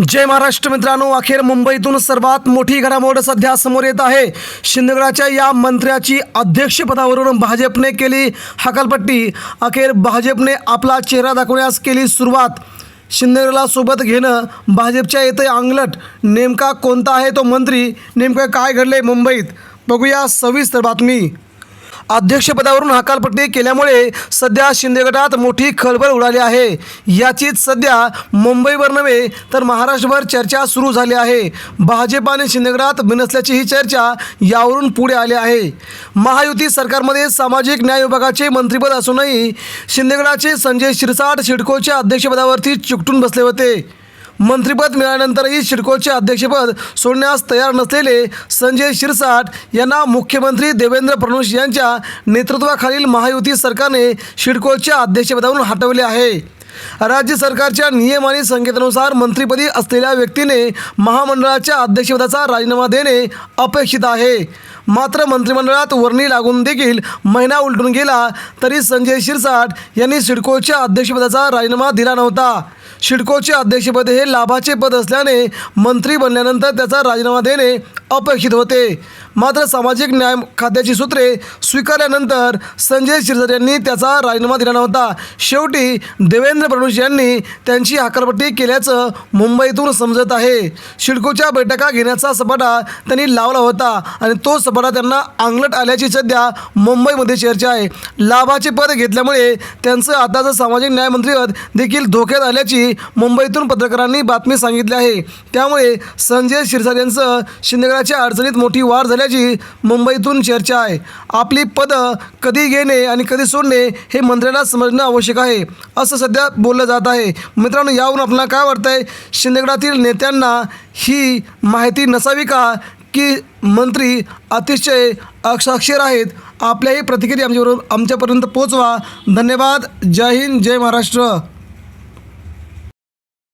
जय महाराष्ट्र मित्रांनो अखेर मुंबईतून सर्वात मोठी घडामोड सध्या समोर येत आहे. शिंदेगडाच्या या मंत्र्याची अध्यक्षपदावरून भाजपने केली हकालपट्टी. अखेर भाजपने आपला चेहरा दाखवण्यास केली सुरुवात. शिंदेगडला सोबत घेणं भाजपच्या येते अंगलट. नेमका कोणता आहे तो मंत्री? नेमकं काय घडले मुंबईत? बघूया सविस्तर बातमी. अध्यक्षपदावरून हकालपट्टी केल्यामुळे सध्या शिंदे गटात मोठी खळबळ उडाली आहे. याचीच सध्या मुंबईवर नव्हे तर महाराष्ट्रभर चर्चा सुरू झाली आहे. भाजप आणि शिंदे गटात बिनसल्याची ही चर्चा यावरून पुढे आली आहे. महायुती सरकारमध्ये सामाजिक न्याय विभागाचे मंत्रिपद असूनही शिंदेगडाचे संजय शिरसाट सिडकोच्या अध्यक्षपदावरती चिकटून बसले होते. मंत्रिपद मिळाल्यानंतरही शिडकोचे अध्यक्षपद सोडण्यास तयार नसलेले संजय शिरसाट यांना मुख्यमंत्री देवेंद्र फडणवीस यांच्या नेतृत्वाखालील महायुती सरकारने शिडकोच्या अध्यक्षपदावरून हटवले आहे. राज्य सरकारच्या नियम आणि संकेतानुसार मंत्रिपदी असलेल्या व्यक्तीने महामंडळाच्या अध्यक्षपदाचा राजीनामा देणे अपेक्षित आहे. मात्र मंत्रिमंडळात वर्णी लागून देखील महिना उलटून गेला तरी संजय शिरसाट यांनी सिडकोच्या अध्यक्षपदाचा राजीनामा दिला नव्हता. सिडकोचे अध्यक्षपद हे लाभाचे पद असल्याने मंत्री बनल्यानंतर त्याचा राजीनामा देणे अपेक्षित होते. मात्र सामाजिक न्याय खात्याची सूत्रे स्वीकारल्यानंतर संजय शिरसाट यांनी त्याचा राजीनामा दिला नव्हता. शेवटी देवेंद्र फडणवीस यांनी त्यांची हकालपट्टी केल्याचं मुंबईतून समजत आहे. सिडकोच्या बैठका घेण्याचा सपाटा त्यांनी लावला होता आणि तो सपाटा त्यांना अंगलट आल्याची सध्या मुंबईमध्ये चर्चा आहे. लाभाचे पद घेतल्यामुळे त्यांचं आताचं सामाजिक न्यायमंत्रीपद देखील धोक्यात आल्याची मुंबईतून पत्रकारांनी बातमी सांगितली आहे. त्यामुळे संजय शिरसाट यांचं शिंदेगडाच्या अडचणीत मोठी वाढ झाल्याची मुंबईतून चर्चा आहे. आपली पदं कधी घेणे आणि कधी सोडणे हे मंत्र्याला समजणं आवश्यक आहे असं सध्या बोललं जात आहे. मित्रांनो यावरून आपल्याला काय वाटतंय? शिंदेगडातील नेत्यांना ही माहिती नसावी का? की मंत्री अतिशय अक्षाक्षर आहेत. आपल्याही प्रतिक्रिया आमच्याबरोबर आमच्यापर्यंत पोचवा धन्यवाद. जय हिंद. जय महाराष्ट्र.